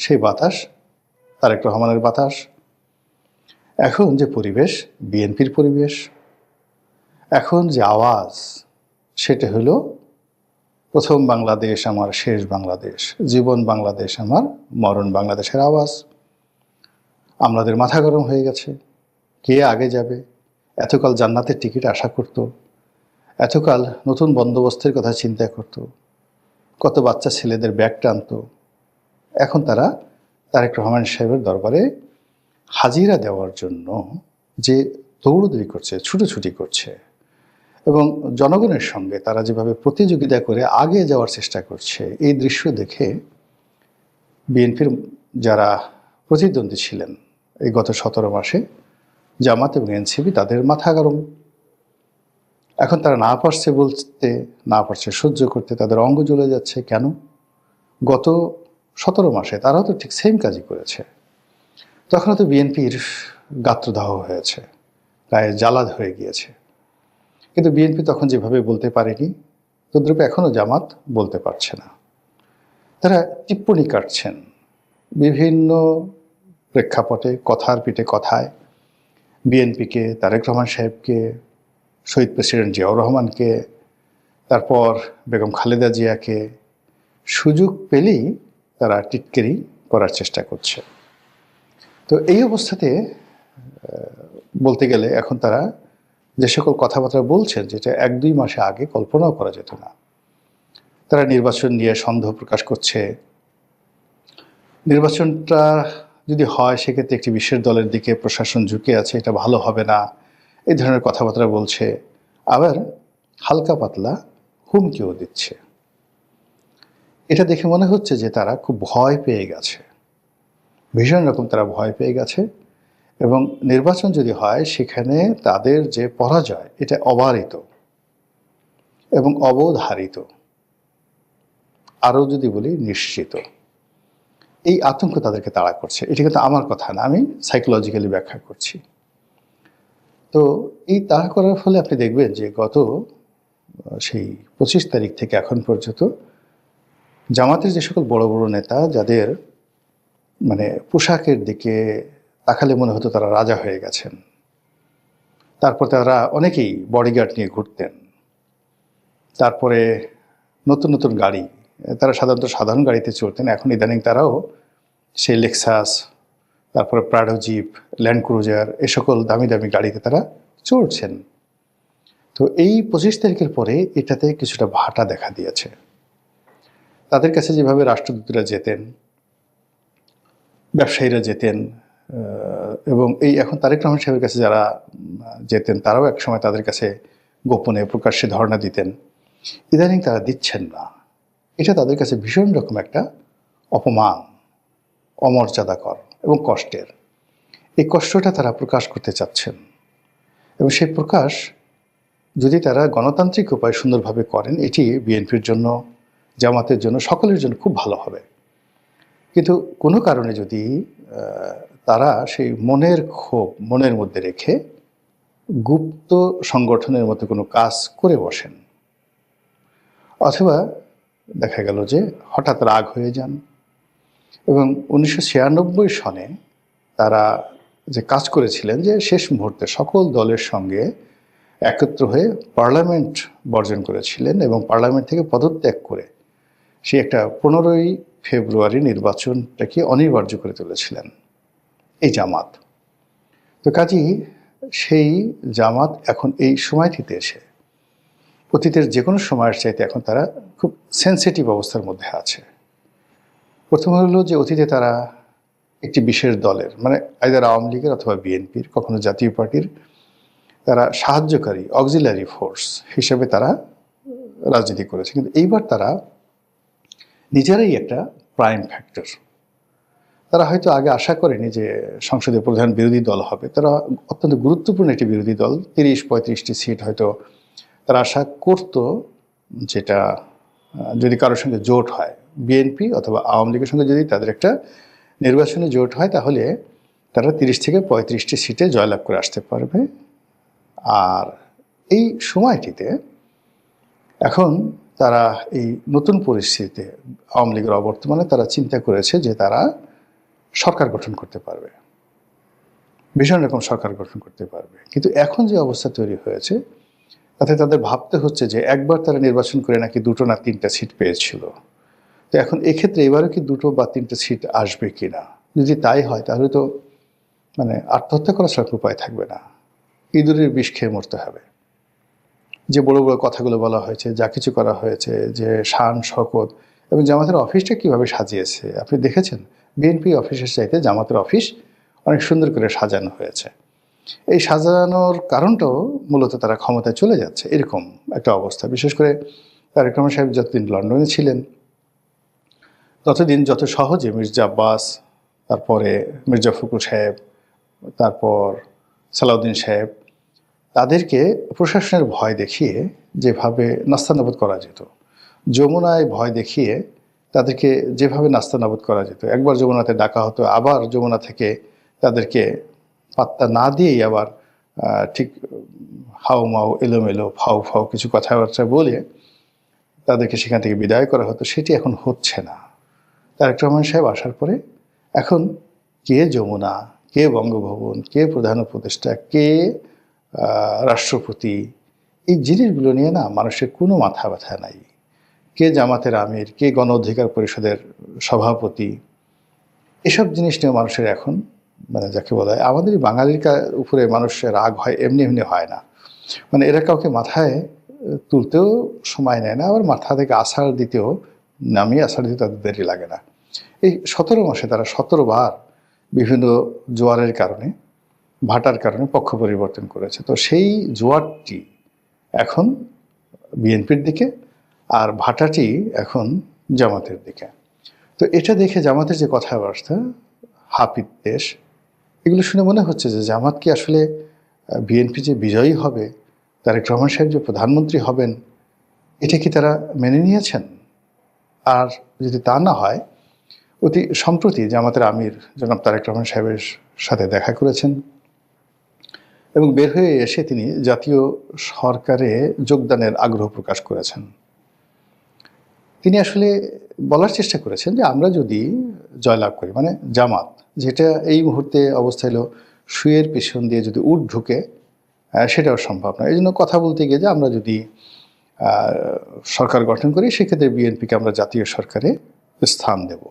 সেই বাতাস, তারেক রহমানের বাতাস। এখন যে পরিবেশ, বিএনপির পরিবেশ। এখন যে আওয়াজ, সেটা হলো, প্রথম বাংলাদেশ আমার, শেষ বাংলাদেশ। জীবন বাংলাদেশ আমার, মরণ বাংলাদেশের আওয়াজ। আমাদের মাথা গরম হয়ে গেছে। কে আগে যাবে? এতকাল জান্নাতের টিকিট আশা করত। এতকাল নতুন বন্দোবস্তের কথা চিন্তা করত। কত বাচ্চা ছেলেদের ব্যাগ টানতো। এখন তারা তারেক রহমান সাহেবের দরবারে হাজিরা দেওয়ার জন্য যে দৌড়দৌড়ি করছে, ছুটোছুটি করছে এবং জনগণের সঙ্গে তারা যেভাবে প্রতিযোগিতা করে আগে যাওয়ার চেষ্টা করছে, এই দৃশ্য দেখে বিএনপির যারা প্রতিদ্বন্দ্বী ছিলেন এই গত সতেরো মাসে, জামাত এবং এনসিপি তাদের মাথা গরম। এখন তারা না পারছে বলতে, না পারছে সহ্য করতে, তাদের অঙ্গ জ্বলে যাচ্ছে। কেন? গত সতেরো মাসে তারাও তো ঠিক সেম কাজই করেছে। তখন তো বিএনপির গাত্রদাহ হয়েছে, গায়ে জ্বালাদ হয়ে গিয়েছে। কিন্তু বিএনপি তখন যেভাবে বলতে পারেনি, তদ্রূপে এখনও জামাত বলতে পারছে না। তারা টিপ্পণী কাটছেন বিভিন্ন প্রেক্ষাপটে, কথার পিঠে কথায়। বিএনপিকে, তারেক রহমান সাহেবকে, শহীদ প্রেসিডেন্ট জিয়াউর রহমানকে, তারপর বেগম খালেদা জিয়াকে সুযোগ পেলেই তারা টিটকেরি করার চেষ্টা করছে। তো এই অবস্থাতে বলতে গেলে এখন তারা যে সকল কথাবার্তা বলছেন, যেটা এক দুই মাসে আগে কল্পনাও করা যেত না। তারা নির্বাচন নিয়ে সন্দেহ প্রকাশ করছে। নির্বাচনটা যদি হয়, সেক্ষেত্রে একটি বিশেষ দলের দিকে প্রশাসন ঝুঁকে আছে, এটা ভালো হবে না, এই ধরনের কথাবার্তা বলছে। আবার হালকা পাতলা হুমকিও দিচ্ছে। এটা দেখে মনে হচ্ছে যে তারা খুব ভয় পেয়ে গেছে। ভীষণ রকম তারা ভয় পেয়ে গেছে এবং নির্বাচন যদি হয়, সেখানে তাদের যে পরাজয়, এটা অবারিত এবং অবধারিত। আরও যদি বলি, নিশ্চিত। এই আতঙ্ক তাদেরকে তাড়া করছে। এটি কিন্তু আমার কথা না, আমি সাইকোলজিক্যালি ব্যাখ্যা করছি। তো এই তাড়া করার ফলে আপনি দেখবেন যে গত সেই পঁচিশ তারিখ থেকে এখন পর্যন্ত জামাতের যে সকল বড় বড় নেতা, যাদের মানে পোশাকের দিকে তাকালে মনে হতো তারা রাজা হয়ে গেছেন, তারপর তারা অনেকেই বডিগার্ড নিয়ে ঘুরতেন, তারপরে নতুন নতুন গাড়ি, তারা সাধারণত সাধারণ গাড়িতে চলতেন এখন ইদানিং তারাও সেই লেক্সাস তারপরে প্রাডো জিপ ল্যান্ড ক্রুজার এ সকল দামি দামি গাড়িতে তারা চড়ছেন। তো এই পঁচিশ তারিখের পরে এটাতে কিছুটা ভাটা দেখা দিয়েছে। তাদের কাছে যেভাবে রাষ্ট্রদূতরা যেতেন, ব্যবসায়ীরা যেতেন এবং এই এখন তারেক রহমান সাহেবের কাছে যারা যেতেন, তারাও এক সময় তাদের কাছে গোপনে প্রকাশ্যে ধর্ণা দিতেন। ইদানিং তারা দিচ্ছেন না। এটা তাদের কাছে ভীষণ রকম একটা অপমান, অমর্যাদাকর এবং কষ্টের। এই কষ্টটা তারা প্রকাশ করতে চাচ্ছেন। এবং সেই প্রকাশ যদি তারা গণতান্ত্রিক উপায় সুন্দরভাবে করেন, এটি বিএনপির জন্য জামাতের জন্য, সকলের জন্য খুব ভালো হবে। কিন্তু কোনো কারণে যদি তারা সেই মনের ক্ষোভ মনের মধ্যে রেখে গুপ্ত সংগঠনের মতো কোনো কাজ করে বসেন। অথবা দেখা গেল যে হঠাৎ রাগ হয়ে যান এবং উনিশশো ছিয়ানব্বই সনে তারা যে কাজ করেছিলেন যে শেষ মুহূর্তে সকল দলের সঙ্গে একত্র হয়ে পার্লামেন্ট বর্জন করেছিলেন এবং পার্লামেন্ট থেকে পদত্যাগ করে সে একটা পনেরোই ফেব্রুয়ারি নির্বাচনটাকে অনিবার্য করে তুলেছিলেন এই জামাত। তো কাজী সেই জামাত এখন এই সময়টিতে এসে, অতীতের যে কোনো সময়ের চাইতে এখন তারা খুব সেন্সিটিভ অবস্থার মধ্যে আছে। প্রথম হলো যে অতীতে তারা একটি বিশেষ দলের মানে আইদার আওয়ামী লীগের অথবা বিএনপির, কখনো জাতীয় পার্টির, তারা সাহায্যকারী অক্সিলারি ফোর্স হিসেবে তারা রাজনীতি করেছে। কিন্তু এইবার তারা নিজেরাই একটা প্রাইম ফ্যাক্টর তারা হয়তো আগে আশা করেনি যে সংসদীয় প্রধান বিরোধী দল হবে। তারা অত্যন্ত গুরুত্বপূর্ণ একটি বিরোধী দল। তিরিশ, পঁয়ত্রিশটি সিট হয়তো তারা আশা করত যেটা যদি কারোর সঙ্গে জোট হয় বিএনপি অথবা আওয়ামী লীগের সঙ্গে যদি তাদের একটা নির্বাচনে জোট হয়, তাহলে তারা তিরিশ থেকে পঁয়ত্রিশটি সিটে জয়লাভ করে আসতে পারবে। আর এই সময়টিতে এখন তারা এই নতুন পরিস্থিতিতে আওয়ামী লীগের অবর্তমানে তারা চিন্তা করেছে যে তারা সরকার গঠন করতে পারবে। ভীষণ রকম সরকার গঠন করতে পারবে। কিন্তু এখন যে অবস্থা তৈরি হয়েছে, তাতে তাদের ভাবতে হচ্ছে যে একবার তারা নির্বাচন করে নাকি দুটো না তিনটা সিট পেয়েছিল। তো এখন এক্ষেত্রে এবারও কি দুটো বা তিনটে সিট আসবে কি না যদি তাই হয়, তাহলে তো মানে আত্মহত্যা করা ছাড়া উপায় থাকবে না। ইঁদুরের বিষ খেয়ে মরতে হবে। যে বড় বড় কথাগুলো বলা হয়েছে, যা কিছু করা হয়েছে, যে শান, শকত এবং জামাতের অফিসটা কীভাবে সাজিয়েছে। আপনি দেখেছেন? বিএনপি অফিসের চাইতে জামাতের অফিস অনেক সুন্দর করে সাজানো হয়েছে। এই সাজানোর কারণটাও মূলত তারা ক্ষমতায় চলে যাচ্ছে। এরকম একটা অবস্থা। বিশেষ করে তারেক রহমান সাহেব যতদিন লন্ডনে ছিলেন, ততদিন যত সহজে মির্জা আব্বাস, তারপরে মির্জা ফখরুল সাহেব, তারপর সালাউদ্দিন সাহেব তাদেরকে প্রশাসনের ভয় দেখিয়ে যেভাবে নাস্তানাবুদ করা যেত, যমুনায় ভয় দেখিয়ে তাদেরকে যেভাবে নাস্তানাবুদ করা যেত। একবার যমুনাতে ডাকা হতো, আবার যমুনা থেকে তাদেরকে পাত্তা না দিয়েই আবার ঠিক হাউ মাও, এলোমেলো ফাউ ফাউ কিছু কথাবার্তা বলে তাদেরকে সেখান থেকে বিদায় করা হতো। সেটি এখন হচ্ছে না। তারেক রহমান সাহেব আসার পরে এখন কে যমুনা, কে বঙ্গভবন, কে প্রধান উপদেষ্টা, কে রাষ্ট্রপতি, এই জিনিসগুলো নিয়ে না মানুষের কোনো মাথা ব্যথা নাই। কে জামাতের আমির, কে গণ অধিকার পরিষদের সভাপতি, এসব জিনিস নিয়ে মানুষের এখন মানে যাকে বলা হয় আমাদের বাঙালির উপরে মানুষের রাগ হয়, এমনি এমনি হয় না। মানে এরা কাউকে মাথায় তুলতেও সময় নেয় না, আবার মাথা থেকে আষাঢ় দিতেও, নামিয়ে আষাঢ় দিতে তাদের দেরি লাগে না। এই সতেরো মাসে তারা সতেরো বার বিভিন্ন জোয়ারের কারণে ভাটার কারণে পক্ষ পরিবর্তন করেছে। তো সেই জোয়ারটি এখন বিএনপির দিকে আর ভাটাটি এখন জামাতের দিকে। তো এটা দেখে জামাতের যে কথাবার্তা হাপিদ দেশ, এগুলো শুনে মনে হচ্ছে যে জামাত কি আসলে বিএনপি যে বিজয়ী হবে, তারেক রহমান সাহেব যে প্রধানমন্ত্রী হবেন, এটা কি তারা মেনে নিয়েছেন? আর যদি তা না হয়, অতি সম্প্রতি জামাতের আমির জনাব তারেক রহমান সাহেবের সাথে দেখা করেছেন। এবং বের হয়ে এসে তিনি জাতীয় সরকারে যোগদানের আগ্রহ প্রকাশ করেছেন। তিনি আসলে বলার চেষ্টা করেছেন যে আমরা যদি জয়লাভ করি মানে জামাত, যেটা এই মুহূর্তে অবস্থা হলো, শুয়ের পেছন দিয়ে যদি উট ঢুকে সেটাও সম্ভব নয়। এই জন্য কথা বলতে গিয়ে যে আমরা যদি সরকার গঠন করি, সেক্ষেত্রে বিএনপিকে আমরা জাতীয় সরকারে স্থান দেব।